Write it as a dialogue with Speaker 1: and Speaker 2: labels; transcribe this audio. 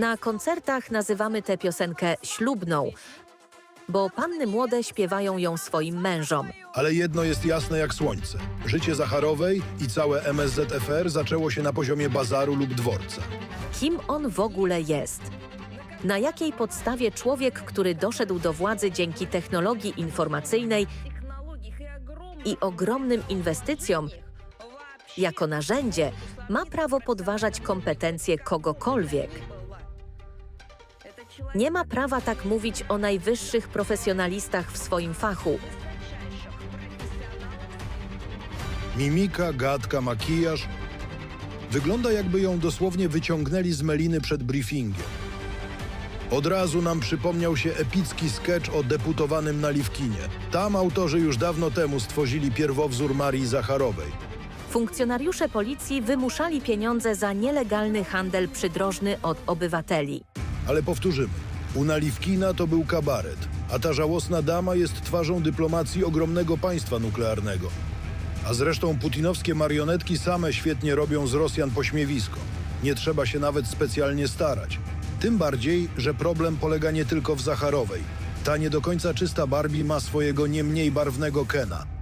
Speaker 1: Na koncertach nazywamy tę piosenkę ślubną, bo panny młode śpiewają ją swoim mężom.
Speaker 2: Ale jedno jest jasne jak słońce. Życie Zacharowej i całe MSZFR zaczęło się na poziomie bazaru lub dworca.
Speaker 1: Kim on w ogóle jest? Na jakiej podstawie człowiek, który doszedł do władzy dzięki technologii informacyjnej i ogromnym inwestycjom, jako narzędzie, ma prawo podważać kompetencje kogokolwiek? Nie ma prawa tak mówić o najwyższych profesjonalistach w swoim fachu.
Speaker 2: Mimika, gadka, makijaż. Wygląda jakby ją dosłownie wyciągnęli z meliny przed briefingiem. Od razu nam przypomniał się epicki sketch o deputowanym Naliwkinie. Tam autorzy już dawno temu stworzyli pierwowzór Marii Zacharowej.
Speaker 1: Funkcjonariusze policji wymuszali pieniądze za nielegalny handel przydrożny od obywateli.
Speaker 2: Ale powtórzymy. U Naliwkina to był kabaret, a ta żałosna dama jest twarzą dyplomacji ogromnego państwa nuklearnego. A zresztą putinowskie marionetki same świetnie robią z Rosjan pośmiewisko. Nie trzeba się nawet specjalnie starać. Tym bardziej, że problem polega nie tylko w Zacharowej. Ta nie do końca czysta Barbie ma swojego nie mniej barwnego Kena.